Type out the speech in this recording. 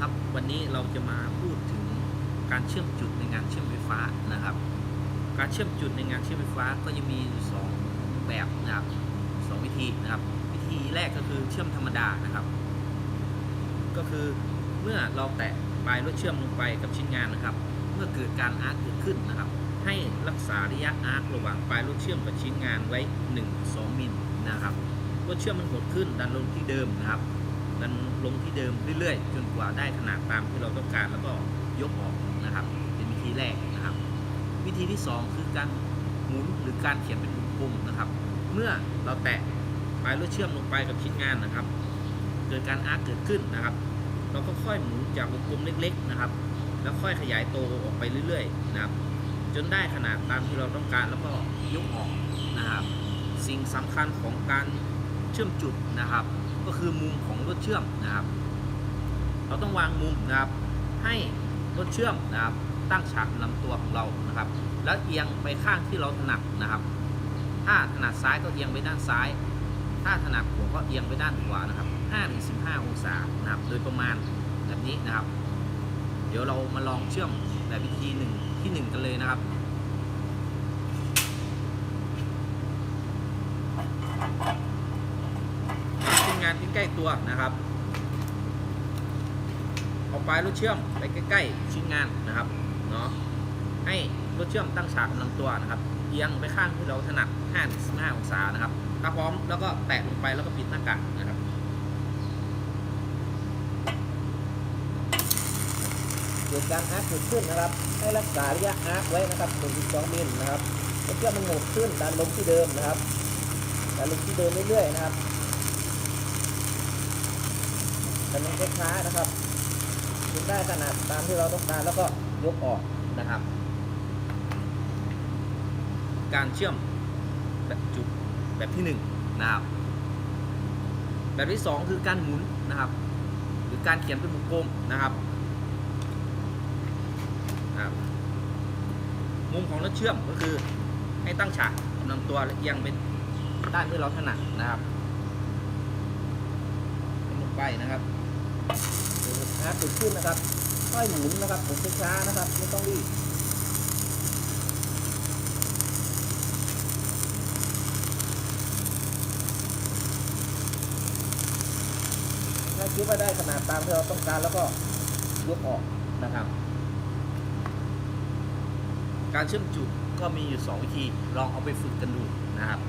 ครับ วันนี้เราจะมาพูดถึงการเชื่อมจุดในงานเชื่อมไฟฟ้านะครับ การเชื่อมจุดในงานเชื่อมไฟฟ้าก็จะมีอยู่สองแบบนะครับสองวิธีนะครับ วิธีแรกก็คือเชื่อมธรรมดานะครับ ก็คือเมื่อเราแตะปลายรถเชื่อมลงไปกับชิ้นงานนะครับ เมื่อเกิดการอาร์คเกิดขึ้นนะครับ ให้รักษาระยะอาร์คระหว่างปลายรถเชื่อมกับชิ้นงานไว้ 1-2มิลนะครับรถเชื่อมมันหดขึ้นดันลงที่เดิมนะครับ ดันลงที่เดิมเรื่อยๆ จนกว่าได้ขนาดตามที่เราต้องการแล้วก็ยกออกนะครับ เป็นวิธีแรกนะครับ วิธีที่ 2 คือการหมุนหรือการเขียนเป็นวงกลมนะครับ เมื่อเราแตะปลายรถเชื่อมลงไปกับชิ้นงานนะครับ เกิดการอาร์เกิดขึ้นนะครับ เราก็ค่อยหมุนจากวงกลมเล็ก ๆนะครับ แล้วค่อยขยายโตออกไปเรื่อยๆนะครับ จนได้ขนาดตามที่เราต้องการแล้วก็ยกออกนะครับ สิ่งสำคัญของการเชื่อมจุดนะครับ ก็คือมุมของรถเชื่อมนะครับ เราต้องวางมุมนะครับ ให้รถเชื่อมนะครับ ตั้งฉากลำตัวของเรานะครับ แล้วเอียงไปข้างที่เราถนัดนะครับ ถ้าถนัดซ้ายก็เอียงไปด้านซ้าย ถ้าถนัดขวาก็เอียงไปด้านขวานะครับ5-15 องศานะครับ โดยประมาณแบบนี้นะครับ เดี๋ยวเรามาลองเชื่อมแบบวิธีหนึ่งที่หนึ่งกันเลยนะครับ ชิ้นงานที่ใกล้ตัวนะครับเอาปลายรถเชื่อมไปใกล้ๆชิ้นงานนะครับเนาะให้รถเชื่อมตั้งฉากลำตัวนะครับเอียงไปข้างที่เราถนัด5-15องศานะครับถ้าพร้อมแล้วก็แตะลงไปแล้วก็ปิดหน้ากากนะครับเกิดการอาร์คเกิดขึ้นนะครับ ให้รักษาระยะอาร์คไว้นะครับ1-2มิลนะครับเพื่อมันโหดขึ้นดันลงที่เดิมนะครับดันลงที่เดิมเรื่อยๆนะครับ ดันลงช้านะครับจนได้ขนาดตามที่เราต้องการแล้วก็ยกออกนะครับ การเชื่อมแบบจุดแบบที่หนึ่งนะครับ แบบที่สองคือการหมุนนะครับ หรือการเขียนเป็นวงกลมนะครับครับมุมของรถเชื่อมก็คือให้ตั้งฉากกำลังตัวและเอียงเป็นด้านที่เราถนัดนะครับลงไปนะครับ แอาร์คเกิดขึ้นนะครับ ค่อยหมุนนะครับหมุนช้าๆนะครับ ไม่ต้องรีบถ้าคิดว่าได้ขนาดตามที่เราต้องการแล้วก็ยกออกนะครับ การเชื่อมจุดก็มีอยู่ 2 วิธี ลองเอาไปฝึกกันดูนะครับ